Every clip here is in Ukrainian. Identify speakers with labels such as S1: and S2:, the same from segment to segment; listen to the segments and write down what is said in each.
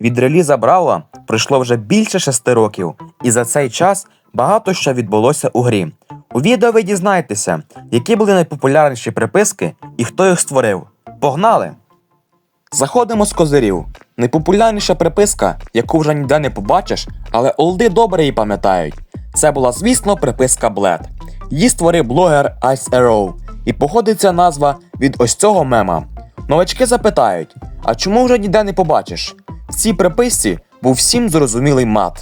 S1: Від реліза Бравла пройшло вже більше шести років, і за цей час багато що відбулося у грі. У відео ви дізнаєтеся, які були найпопулярніші приписки і хто їх створив. Погнали! Заходимо з козирів. Найпопулярніша приписка, яку вже ніде не побачиш, але олди добре її пам'ятають. Це була, звісно, приписка Блед. Її створив блогер Ice Arrow, і походить ця назва від ось цього мема. Новачки запитають: а чому вже ніде не побачиш? В цій приписці був всім зрозумілий мат.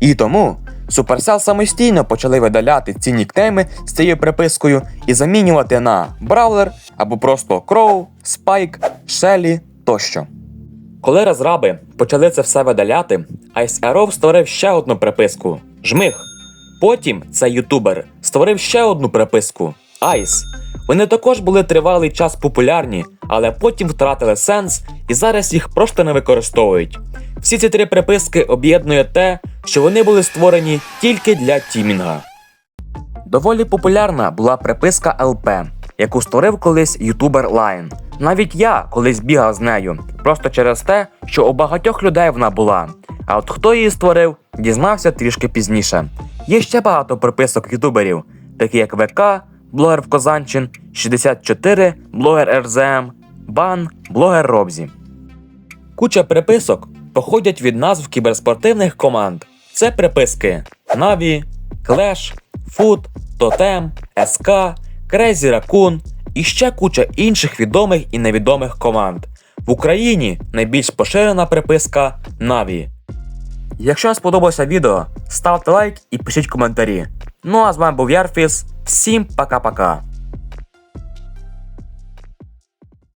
S1: І тому Supercell самостійно почали видаляти ці нікнейми з цією припискою і замінювати на Бравлер або просто Кроу, Спайк, Шелі тощо. Коли розраби почали це все видаляти, Ice Arrow створив ще одну приписку Жмих. Потім цей ютубер створив ще одну приписку Ice. Вони також були тривалий час популярні, але потім втратили сенс і зараз їх просто не використовують. Всі ці три приписки об'єднує те, що вони були створені тільки для тімінга. Доволі популярна була приписка ЛП, яку створив колись ютубер Лайн. Навіть я колись бігав з нею, просто через те, що у багатьох людей вона була. А от хто її створив, дізнався трішки пізніше. Є ще багато приписок ютуберів, такі як ВК, блогер в Козанчин, 64, блогер РЗМ, Бан, блогер Робзі. Куча приписок походять від назв кіберспортивних команд. Це приписки Na'Vi, Clash, Foot, Totem, SK, Crazy Raccoon і ще куча інших відомих і невідомих команд. В Україні найбільш поширена приписка Na'Vi. Якщо вам сподобалося відео, ставте лайк і пишіть коментарі. Ну а з вами був Ярфіс. Всім пока-пока.